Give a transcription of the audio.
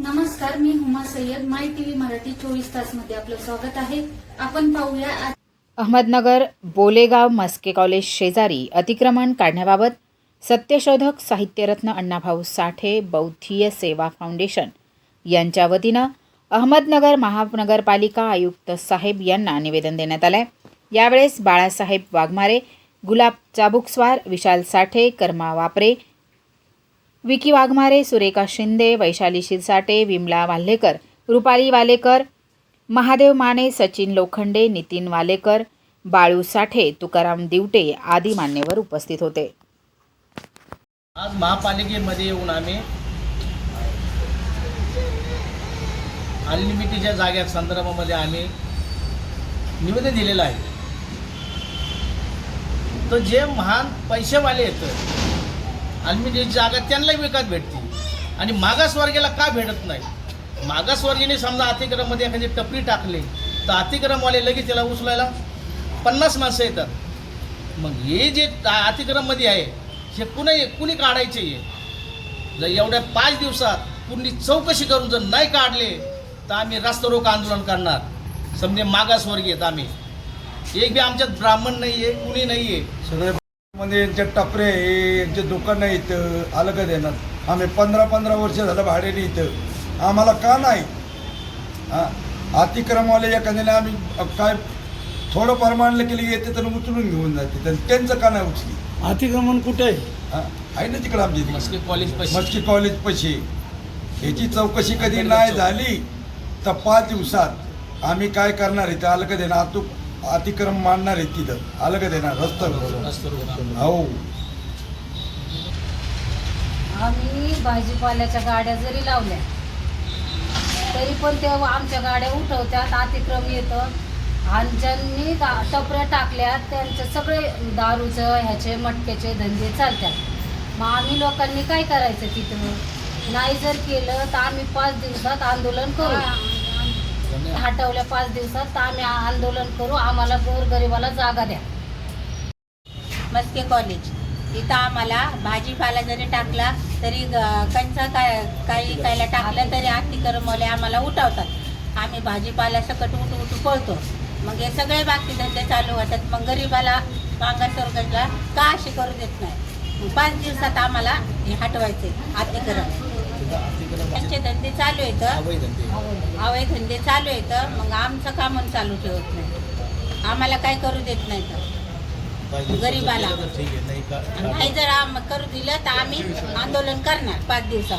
नमस्कार मी Huma Sayyad. My TV Marathi चोवीस तासमध्ये आपलं स्वागत आहे. आपण पाहूया अहमदनगर बोलेगाव मस्के कॉलेज शेजारी अतिक्रमण काढण्याबाबत सत्यशोधक साहित्यरत्न अण्णाभाऊ साठे बौद्धीय सेवा फाउंडेशन यांच्या वतीनं अहमदनगर महानगरपालिका आयुक्त साहेब यांना निवेदन देण्यात आलं आहे यावेळेस बाळासाहेब वाघमारे गुलाब चाबुकस्वार विशाल साठे कर्मा वापरे विकी वाघमारे सुरेखा शिंदे वैशाली शिरसाटे विमला वाल्हेकर रुपाली वालेकर महादेव माने सचिन लोखंडे नितीन वालेकर बाळू साठे तुकाराम दिवटे आदी मान्यवर उपस्थित होते. आज महापालिकेमध्ये येऊन आम्ही अनलिमिटेडच्या जाग्या संदर्भामध्ये आम्ही निवेदन दिलेलं आहे. तर जे महान पैसेवाले येतं अनलिमिटेड जागा त्यांनाही विकत भेटते आणि मागासवर्गीयाला का भेटत नाही? मागासवर्गीने समजा अतिक्रममध्ये एखादी टपरी टाकली तर अतिक्रमवाले लगेच त्याला उचलायला पन्नास माणसं येतात. मग हे जे अतिक्रममध्ये आहे हे कुणी कुणी काढायचे आहे जर एवढ्या पाच दिवसात कुणी चौकशी करून जर नाही काढले तर आम्ही रास्ता रोक आंदोलन करणार. समजे मागासवर्गीय आहेत आम्ही. एक बी आमच्यात ब्राह्मण नाही आहे कुणी नाही आहे सगळे मध्ये यांचे टपरे आहे यांचे दुकानं इथं अलग देणार. आम्ही पंधरा पंधरा वर्ष झालं भाड्याने इथं. आम्हाला का नाही? हा? अतिक्रमवाले एखाद्याने आम्ही काय थोडं परमानलं केली येते तर उचलून घेऊन जाते. तर त्यांचं का नाही उचली अतिक्रमण कुठे आहे? हा? आहे ना तिकडं आमच्या इथे. मस्के कॉलेज मस्की कॉलेज पशी. याची चौकशी कधी नाही झाली तर पाच दिवसात आम्ही काय करणार आहे ते अलग देणार. अतु अतिक्रम मांडणार आहे तिथं. अलग देणार रस्ता हो. आम्ही भाजीपाल्याच्या गाड्या जरी लावल्या तरी पण ते आमच्या गाड्या उठवतात अतिक्रम येतं. आणि ज्यांनी टपऱ्या टाकल्या त्यांचे सगळे दारूचं ह्याचे मटक्याचे धंदे चालतात. मग आम्ही लोकांनी काय करायचं तिथं? नाही जर केलं तर आम्ही पाच दिवसात आंदोलन करू. हटवल्या पाच दिवसात तर आम्ही आंदोलन करू. आम्हाला गोरगरिबाला जागा द्या. मस्के कॉलेज इथं आम्हाला भाजीपाला जरी टाकला तरी कंचा काय काही कायला टाकलं तरी अतिक्रमवाले आम्हाला उठवतात. आम्ही भाजीपाला सकट उठू उठू पळतो. मग हे सगळे बाकी धंदे चालू होतात. मग गरीबाला मागासवर्गाला का अशी करू देत नाही? पाच दिवसात आम्हाला हे हटवायचे अतिक्रम त्यांचे धंदे चालू आहेत अवैध धंदे. चालू आहेत मग आमचं काम चालू ठेवत नाही आम्हाला काय करू देत नाही तर गरीबाला. नाही नाही जर आम- करू दिलं तर आम्ही आंदोलन करणार पाच दिवसात